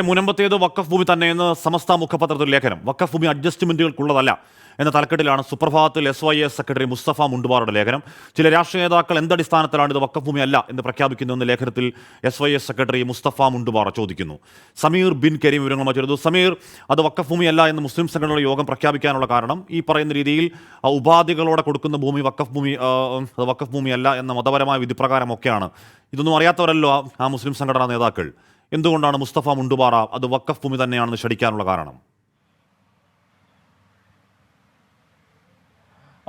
മുനമ്പത്തേത് വക്കഫ് ഭൂമി തന്നെയെന്ന് സമസ്ത മുഖപത്രത്തിൽ ലേഖനം. വക്കഫ് ഭൂമി അഡ്ജസ്റ്റ്മെന്റുകൾക്കുള്ളതല്ല എന്ന തലക്കെട്ടിലാണ് സുപ്രഭാതത്തിൽ S Y S secretary Musthafa മുണ്ടുപാറുടെ ലേഖനം. ചില രാഷ്ട്രീയ നേതാക്കൾ എന്തടിസ്ഥാനത്തിലാണ് ഇത് വക്കഫ് ഭൂമി അല്ല എന്ന് പ്രഖ്യാപിക്കുന്നുവെന്ന് ലേഖനത്തിൽ S Y S secretary Musthafa Mundupara ചോദിക്കുന്നു. സമീർ ബിൻ കരീം വിവരങ്ങൾ മറ്റൊരു സമീർ അത് വക്കഫ് ഭൂമി അല്ല എന്ന് മുസ്ലിം സംഘടനകളുടെ യോഗം പ്രഖ്യാപിക്കാനുള്ള കാരണം ഈ പറയുന്ന രീതിയിൽ ഉപാധികളോടെ കൊടുക്കുന്ന ഭൂമി വക്കഫ് ഭൂമി അത് വക്കഫ് ഭൂമി അല്ല എന്ന മതപരമായ വിധിപ്രകാരമൊക്കെയാണ്. ഇതൊന്നും അറിയാത്തവരല്ലോ ആ മുസ്ലിം സംഘടനാ നേതാക്കൾ. എന്തുകൊണ്ടാണ് മുസ്തഫ മുണ്ടുപാറ അത് വക്കഫ് ഭൂമി തന്നെയാണെന്ന് ക്ഷണിക്കാനുള്ള കാരണം?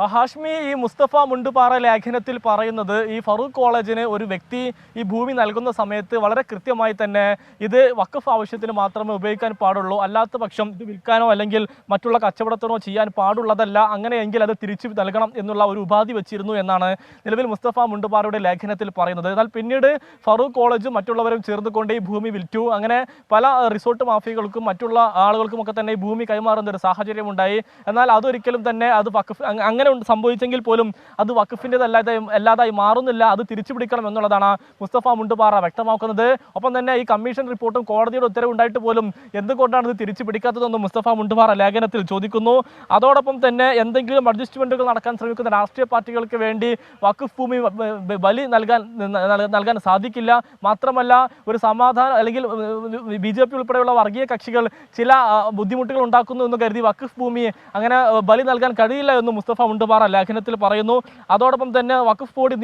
ഹാഷ്മി ഈ മുസ്തഫ മുണ്ടുപാറ ലേഖനത്തിൽ പറയുന്നത് ഈ ഫറൂഖ് കോളേജിന് ഒരു വ്യക്തി ഈ ഭൂമി നൽകുന്ന സമയത്ത് വളരെ കൃത്യമായി തന്നെ ഇത് വക്കഫ് ആവശ്യത്തിന് മാത്രമേ ഉപയോഗിക്കാൻ പാടുള്ളൂ. അല്ലാത്ത പക്ഷം ഇത് വിൽക്കാനോ അല്ലെങ്കിൽ മറ്റുള്ള കച്ചവടത്തിനോ ചെയ്യാൻ പാടുള്ളതല്ല. അങ്ങനെയെങ്കിൽ അത് തിരിച്ചു നൽകണം എന്നുള്ള ഒരു ഉപാധി വെച്ചിരുന്നു എന്നാണ് നിലവിൽ മുസ്തഫ മുണ്ടുപാറയുടെ ലേഖനത്തിൽ പറയുന്നത്. എന്നാൽ പിന്നീട് ഫറൂഖ് കോളേജും മറ്റുള്ളവരും ചേർന്നുകൊണ്ട് ഈ ഭൂമി വിൽറ്റു. അങ്ങനെ പല റിസോർട്ട് മാഫിയകൾക്കും മറ്റുള്ള ആളുകൾക്കും ഒക്കെ തന്നെ ഈ ഭൂമി കൈമാറുന്ന ഒരു സാഹചര്യം ഉണ്ടായി എന്നാൽ അതൊരിക്കലും തന്നെ അത് വക്കഫ് അങ്ങ- അങ്ങനെ സംഭവിച്ചെങ്കിൽ പോലും അത് വഖഫിന്റെതല്ലാതെ അല്ലാതായി മാറുന്നില്ല. അത് തിരിച്ചു പിടിക്കണം എന്നുള്ളതാണ് മുസ്തഫ മുണ്ടുപാറ വ്യക്തമാക്കുന്നത്. ഒപ്പം തന്നെ ഈ കമ്മീഷൻ റിപ്പോർട്ടും കോടതിയുടെ ഉത്തരവുണ്ടായിട്ട് പോലും എന്തുകൊണ്ടാണ് ഇത് തിരിച്ചു പിടിക്കാത്തതെന്നും മുസ്തഫ മുണ്ടുപാറ ലേഖനത്തിൽ ചോദിക്കുന്നു. അതോടൊപ്പം തന്നെ എന്തെങ്കിലും അഡ്ജസ്റ്റ്മെന്റുകൾ നടക്കാൻ ശ്രമിക്കുന്ന രാഷ്ട്രീയ പാർട്ടികൾക്ക് വേണ്ടി വഖഫ് ഭൂമി ബലി നൽകാൻ നൽകാൻ സാധിക്കില്ല. മാത്രമല്ല ഒരു സമാധാനം അല്ലെങ്കിൽ ബി ജെ പി ഉൾപ്പെടെയുള്ള വർഗീയ കക്ഷികൾ ചില ബുദ്ധിമുട്ടുകൾ ഉണ്ടാക്കുന്നു എന്ന് കരുതി വഖഫ് ഭൂമി അങ്ങനെ ബലി നൽകാൻ കഴിയില്ല എന്ന് മുസ്തഫ മുണ്ടുപാറ ലേഖനത്തിൽ പറയുന്നു. അതോടൊപ്പം തന്നെ വഖഫ് ബോർഡ്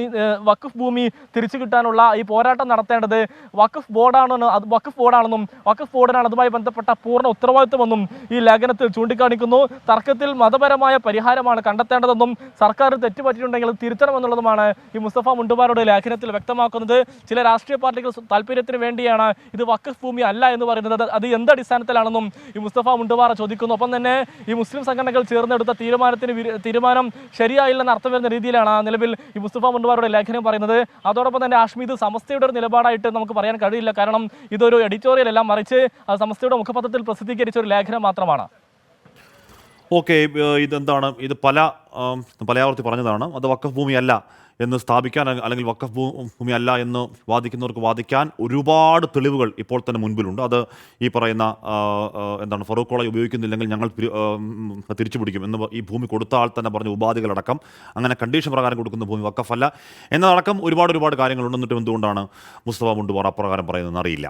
വഖഫ് ഭൂമി തിരിച്ചു കിട്ടാനുള്ള ഈ പോരാട്ടം നടത്തേണ്ടത് വഖഫ് ബോർഡാണെന്ന് അത് വഖഫ് ബോർഡാണെന്നും വഖഫ് ബോർഡിനാണ് അതുമായി ബന്ധപ്പെട്ട പൂർണ ഉത്തരവാദിത്വമെന്നും ഈ ലേഖനത്തിൽ ചൂണ്ടിക്കാണിക്കുന്നു. തർക്കത്തിൽ മതപരമായ പരിഹാരമാണ് കണ്ടെത്തേണ്ടതെന്നും സർക്കാർ തെറ്റുപറ്റിയിട്ടുണ്ടെങ്കിൽ തിരുത്തണമെന്നുള്ളതുമാണ് ഈ മുസ്തഫ മുണ്ടുപാറയുടെ ലേഖനത്തിൽ വ്യക്തമാക്കുന്നത്. ചില രാഷ്ട്രീയ പാർട്ടികൾ താല്പര്യത്തിന് വേണ്ടിയാണ് ഇത് വഖഫ് ഭൂമി അല്ല എന്ന് പറയുന്നത്. അത് എന്ത് അടിസ്ഥാനത്തിലാണെന്നും ഈ മുസ്തഫ മുണ്ടുപാറ ചോദിക്കുന്നു. ഒപ്പം തന്നെ ഈ മുസ്ലിം സംഘടനകൾ ചേർന്നെടുത്ത തീരുമാനത്തിന് വിരു- തീരുമാനം ശരിയായില്ലെന്ന് അർത്ഥം വരുന്ന രീതിയിലാണ് നിലവിൽ ഈ മുസ്തഫ മുണ്ടുമാരുടെ ലേഖനം പറയുന്നത്. അതോടൊപ്പം തന്നെ ആഷ്മി ഇത് സമസ്തയുടെ ഒരു നിലപാടായിട്ട് നമുക്ക് പറയാൻ കഴിയില്ല. കാരണം ഇതൊരു എഡിറ്റോറിയൽ എല്ലാം മറിച്ച് സമസ്തയുടെ മുഖപത്രത്തിൽ പ്രസിദ്ധീകരിച്ച ഒരു ലേഖനം മാത്രമാണ്. ഓക്കെ ഇതെന്താണ്? ഇത് പല പലയാവർത്തി പറഞ്ഞതാണ്. അത് വക്കഫ് ഭൂമിയല്ല. എന്ന് സ്ഥാപിക്കാൻ അല്ലെങ്കിൽ വക്കഫ് ഭൂമി അല്ല എന്ന് വാദിക്കുന്നവർക്ക് വാദിക്കാൻ ഒരുപാട് തെളിവുകൾ ഇപ്പോൾ തന്നെ മുൻപിലുണ്ട്. അത് ഈ പറയുന്ന എന്താണ് ഫറൂഖ് കോളേജ് ഉപയോഗിക്കുന്നില്ലെങ്കിൽ ഞങ്ങൾ തിരിച്ചു പിടിക്കും എന്ന് ഈ ഭൂമി കൊടുത്ത ആൾ തന്നെ പറഞ്ഞ ഉപാധികളടക്കം അങ്ങനെ കണ്ടീഷൻ പ്രകാരം കൊടുക്കുന്ന ഭൂമി വക്കഫല്ല എന്നതടക്കം ഒരുപാട് ഒരുപാട് കാര്യങ്ങളുണ്ട് എന്നിട്ട് എന്തുകൊണ്ടാണ് മുസ്തഫ മുണ്ടുപാറ അപ്രകാരം പറയുന്നതെന്ന് അറിയില്ല.